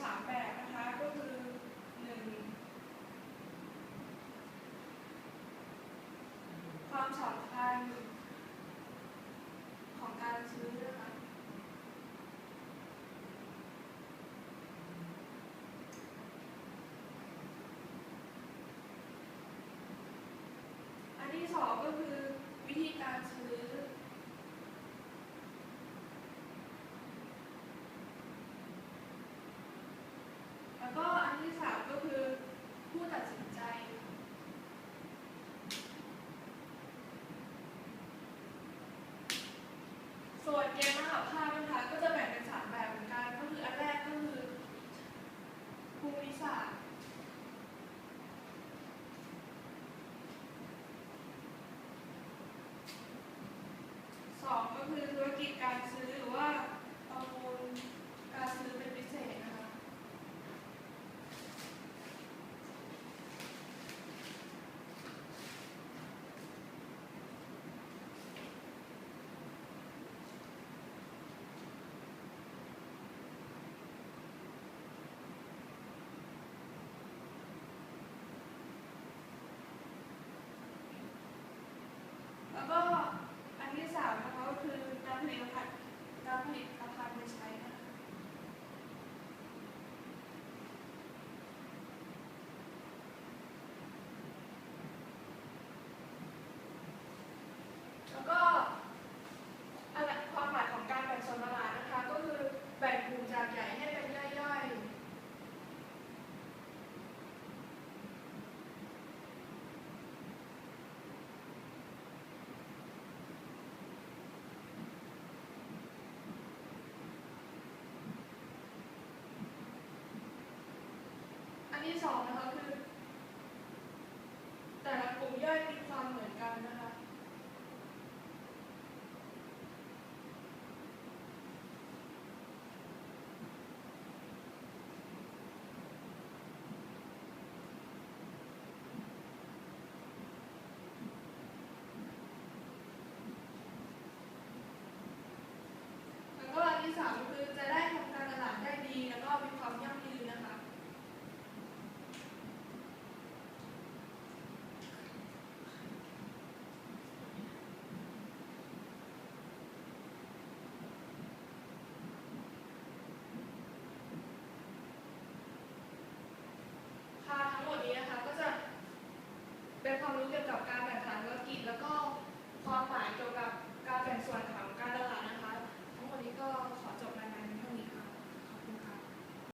สามแบบนะคะก็คือหนึ่งความสำคัญของการซื้อนะคะอันที่สองก็คือวิธีการซื้อ we cancel that point, that coverage สอบนะคะ